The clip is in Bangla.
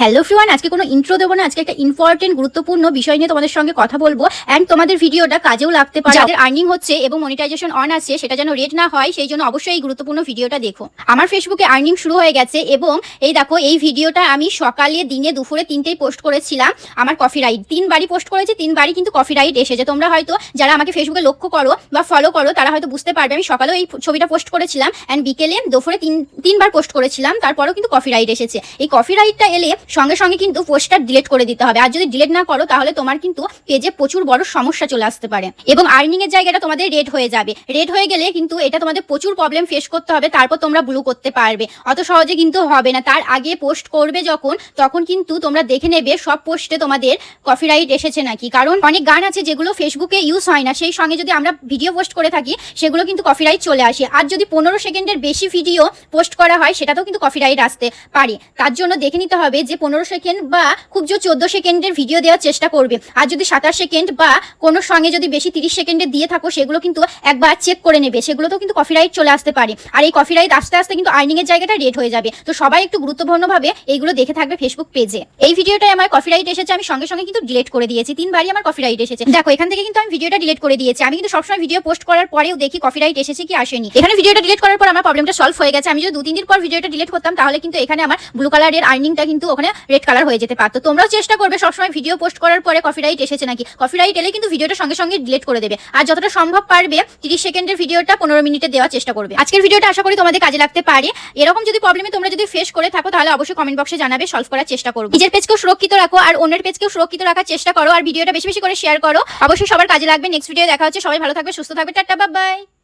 হ্যালো ফ্রিওয়ান আজকে কোনো ইন্ট্রো দেবো না আজকে একটা ইম্পর্টেন্ট গুরুত্বপূর্ণ বিষয় নিয়ে তোমাদের সঙ্গে কথা বলব। অ্যান্ড তোমাদের ভিডিওটা কাজেও লাগতে পারে। যাদের আর্নিং হচ্ছে এবং মনিটাইজেশন অন আছে সেটা যেন রেট না হয় সেই জন্য অবশ্যই এই গুরুত্বপূর্ণ ভিডিওটা দেখো। আমার ফেসবুকে আর্নিং শুরু হয়ে গেছে এবং এই দেখো এই ভিডিওটা আমি সকালে দিনে দুপুরে তিনটেই পোস্ট করেছিলাম আমার কফি রাইড তিনবারই পোস্ট করেছি তিনবারই কিন্তু কফি রাইড এসেছে। তোমরা হয়তো যারা আমাকে ফেসবুকে লক্ষ্য করো বা ফলো করো তারা হয়তো বুঝতে পারবে। আমি সকালেও এই ছবিটা পোস্ট করেছিলাম। অ্যান্ড বিকেলে দুপুরে তিন তিনবার পোস্ট করেছিলাম। তারপরেও কিন্তু কফি রাইড এসেছে। এই কফি রাইডটা এলে সঙ্গে সঙ্গে কিন্তু পোস্টটা ডিলিট করে দিতে হবে। আর যদি ডিলিট না করো, তাহলে তোমার কিন্তু পেজে প্রচুর বড় সমস্যা চলে আসতে পারে। এবং আর্নিং এর জায়গাটা তোমাদের রেড হয়ে যাবে। রেড হয়ে গেলে কিন্তু এটা তোমাদের প্রচুর প্রবলেম ফেস করতে হবে, তারপর তোমরা ব্লু করতে পারবে। অত সহজে কিন্তু হবে না। তার আগে পোস্ট করবে যখন, তখন কিন্তু তোমরা দেখে নেবে সব পোস্টে তোমাদের কপিরাইট এসেছে নাকি। কারণ অনেক গান আছে যেগুলো ফেসবুকে ইউজ হয় না। সেই সঙ্গে যদি আমরা ভিডিও পোস্ট করে থাকি, সেগুলো কিন্তু কপিরাইট চলে আসে। আর যদি পনেরো সেকেন্ডের বেশি ভিডিও পোস্ট করা হয়, সেটাতেও কিন্তু কপিরাইট আসতে পারে। তার জন্য দেখে নিতে হবে যে পনেরো সেকেন্ড বা খুব জোর চোদ্দ সেকেন্ডের ভিডিও দেওয়ার চেষ্টা করবে। আর যদি সাতাশ সেকেন্ড বা কোনো সঙ্গে যদি বেশি তিরিশ সেকেন্ডে দিয়ে থাকো, সেগুলো কিন্তু একবার চেক করে নেবে। সেগুলোতেও কিন্তু কপিরাইট চলে আসতে পারে। আর এই কপিরাইট আস্তে আস্তে কিন্তু আর্নিংয়ের জায়গাটা রেট হয়ে যাবে। তো সবাই একটু গুরুত্বপূর্ণভাবে এইগুলো দেখে থাকবে ফেসবুক পেজে এই ভিডিওটায় আমার কপিরাইট এসেছে, আমি সঙ্গে সঙ্গে কিন্তু ডিলিট করে দিয়েছি। তিনবারই আমার কপিরাইট এসেছে। দেখো, এখান থেকে কিন্তু আমি ভিডিওটা ডিলিট করে দিয়েছি। আমি কিন্তু সবসময় ভিডিও পোস্ট করার পরেও দেখি কপিরাইট এসেছে কি আসেনি। এখানে ভিডিওটা ডিলিট করার পর আমার প্রবলেমটা সলভ হয়ে গেছে। আমি যদি দু তিন দিন পর ভিডিওটা ডিলিট করতাম, তাহলে কিন্তু এখানে আমার ব্লু কালারের আর্নিংটা কিন্তু ওখানে রেড কালার হয়ে যেতে পারতো। তোমরাও চেষ্টা করবে সবসময় ভিডিও পোস্ট করার পরে কপিরাইট এসেছে নাকি? কপিরাইট এলে কিন্তু ভিডিওটা সঙ্গে সঙ্গে ডিলিট করে দেবে। আর যতটা সম্ভব পারবে, তিরিশ সেকেন্ডের ভিডিওটা পনেরো মিনিটে দেওয়ার চেষ্টা করবে। আজকের ভিডিওটা আশা করি তোমাদের কাজে লাগতে পারে। এরকম যদি প্রবলেমে তোমরা যদি ফেস করে থাকো, তাহলে অবশ্যই কমেন্ট বক্সে জানাবে সলভ করার চেষ্টা করো নিজের পেজকেও সুরক্ষিত রাখো, আর অন্যের পেজকেও সুরক্ষিত রাখার চেষ্টা করো, আর ভিডিওটা বেশি বেশি করে শেয়ার করো। অবশ্যই সবার কাজে লাগবে। নেক্সট ভিডিও দেখা হচ্ছে। সবাই ভালো থাকবে, সুস্থ থাকবে। Tata bye